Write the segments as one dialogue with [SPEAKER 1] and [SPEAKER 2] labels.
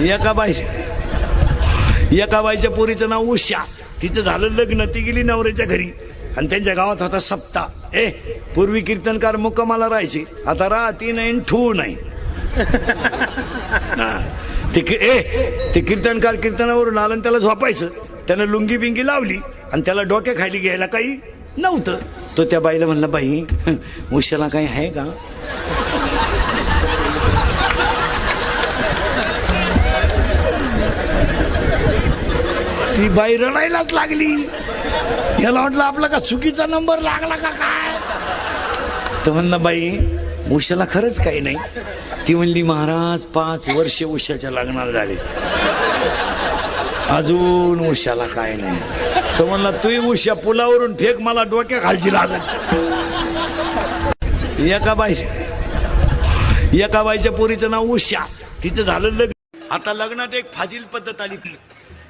[SPEAKER 1] एका बाई एका बाईच्या पोरीचं नाव उषा. तिचं झालं लग्न ती गेली नवऱ्याच्या घरी. आणि त्यांच्या गावात होता सप्ता. ए पूर्वी कीर्तनकार मुक्कामाला राहायचे. आता राहती नाही आणि ठू नाही. ते ए ते कीर्तनकार कीर्तनावरून आलं आणि त्याला झोपायचं. त्यानं लुंगी बिंगी लावली आणि त्याला डोक्या खाली घ्यायला काही नव्हतं. तो त्या बाईला म्हणला बाई उशाला काही आहे का? ती बाई रडायलाच लागली. याला वाटलं आपला का चुकीचा नंबर लागला का काय? तर म्हणला बाई उशाला खरंच काही नाही. ती म्हणली महाराज पाच वर्ष उषाच्या लग्नाला झाले. अजून उशाला काय नाही. तो म्हणला तू उषा पुलावरून फेक मला डोक्या खालची लागत एका बाई एका बाईच्या पोरीचं नाव उषा. तिचं झालं लग्न. आता लग्नात एक फाजील पद्धत आली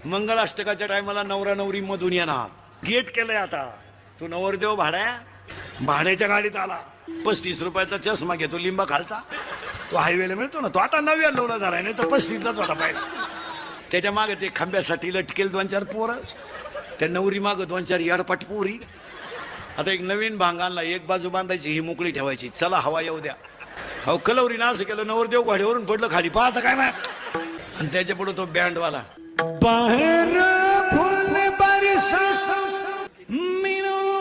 [SPEAKER 1] मंगलाष्टकाच्या टायमाला नवरा नवरी मधून येणार. गेट केलंय आता. तू नवरदेव भाड्या? भाड्याच्या गाडीत आला. पस्तीस रुपयाचा चष्मा घेतो लिंबा खालचा. तो हायवेला मिळतो ना? तो आता नव्याण्णवला झालाय नाही तर पस्तीसलाच होता पाहिजे त्याच्यामागे ते खांब्यासाठी लटकेल दोन चार पोरं. त्या नवरी मागं दोन चार याडपाट पोरी. आता एक नवीन भांग आणला एक बाजू बांधायची ही मोकळी ठेवायची. चला हवा येऊ द्या. अहो कलवरीनं असं केलं नवरदेव घोड्यावरून पडलं खाली. पाहता काय माय आणि त्याच्या पुढे तो बँडवाला बाहेर फुल बरसा मिनो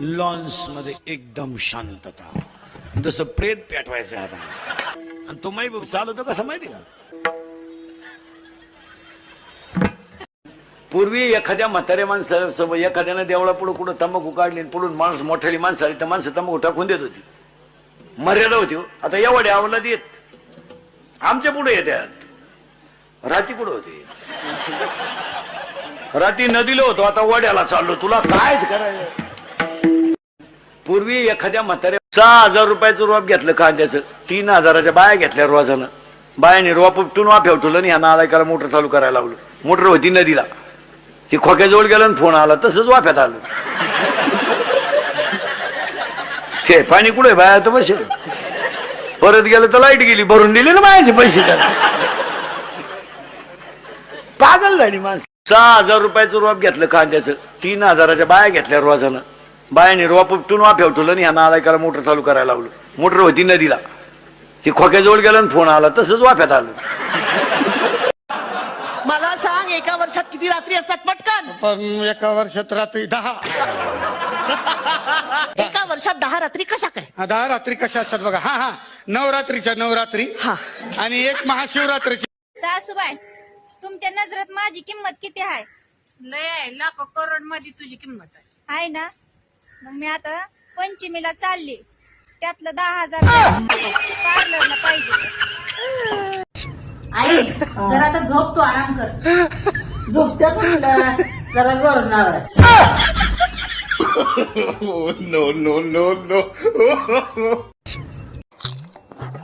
[SPEAKER 1] लॉन्समध्ये एकदम शांतता. जसं प्रेत पेटवायचं आता. आणि तो महबूब चालवतो कसं माहिती का? पूर्वी एखाद्या म्हाताऱ्या माणसासोबत एखाद्यानं देवळा पुढे कुठं तंबाखू काढली पुढून माणूस मोठ्याली माणसं आली तर माणसं तंबाखू टाकून देत होती. मर्यादा होती हो. आता एवढे आवला देत आमच्या पुढे येतात. राती कुठं होते? राती नदीला होतो आता वड्याला चाललो. तुला कायच करायचं? पूर्वी एखाद्या म्हाताऱ्या सहा हजार रुपयाचं रोप घेतलं कांद्याचं. तीन हजाराच्या बाया घेतल्या रोजानं. बायाने रोप उपटून वाफ्या ठेवलं आणि ह्या नालायकाला मोटर चालू करायला लावलं. मोटर होती नदीला. ती खोक्याजवळ गेलं आणि फोन आला तसंच वाफ्यात आलं. ते पाणी कुठे बाया तर बसेल. परत गेलं तर लाइट गेली भरून दिली ना बायाचे पैसे त्याला. पागल झाली माणसं. सहा हजार रुपयाचं रोप घेतलं कांद्याचं. तीन हजाराच्या बाया घेतल्या रोजानं. बायाने रोप उपटून वाफ्या उठवलं आणि ह्या नालायकाला मोटर चालू करायला लावलं. मोटर होती नदीला. ती खोक्याजवळ गेलं आणि फोन आला तसंच वाफ्यात आलं.
[SPEAKER 2] एका वर्षात किती रात्री असतात? पटकन.
[SPEAKER 3] पण एका वर्षात रात्री दहा.
[SPEAKER 2] एका वर्षात दहा रात्री कशा काय?
[SPEAKER 3] हा, दहा रात्री कशा असतात बघा. हा हा. नवरात्रीच्या नवरात्री
[SPEAKER 2] हा.
[SPEAKER 3] आणि एक महाशिवरात्रीची.
[SPEAKER 4] सासूबाई तुमच्या नजरेत माझी किंमत किती आहे?
[SPEAKER 5] लय आहे लाखो करोडमध्ये तुझी किंमत आहे.
[SPEAKER 4] आहे ना? मग मी आता पंचमीला चालली. त्यातलं दहा हजार पार्लरला पाहिजे.
[SPEAKER 6] आई जरा आता झोप तू आराम कर. झोपत्या तुला? जरा गरणार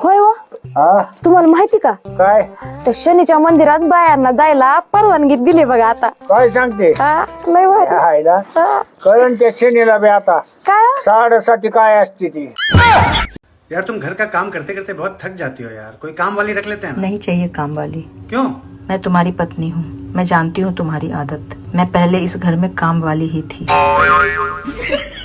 [SPEAKER 7] होय हो? तुम्हाला माहिती का?
[SPEAKER 8] काय?
[SPEAKER 7] त्या शनीच्या मंदिरात बायांना जायला परवानगी दिली बघा आता.
[SPEAKER 8] काय सांगते?
[SPEAKER 7] हा, लय भारी.
[SPEAKER 8] हायला
[SPEAKER 7] हा,
[SPEAKER 8] कळण त्या शनीला बी आता.
[SPEAKER 7] काय
[SPEAKER 8] साडेसाती काय असते ती?
[SPEAKER 9] यार तुम घर का काम करते करते बहुत थक जाती हो यार। कोई काम वाली रख लेते हैं ना?
[SPEAKER 10] नहीं चाहिए काम वाली।
[SPEAKER 9] क्यों?
[SPEAKER 10] मैं तुम्हारी पत्नी हूँ। मैं जानती हूँ तुम्हारी आदत। मैं पहले इस घर में काम वाली ही थी।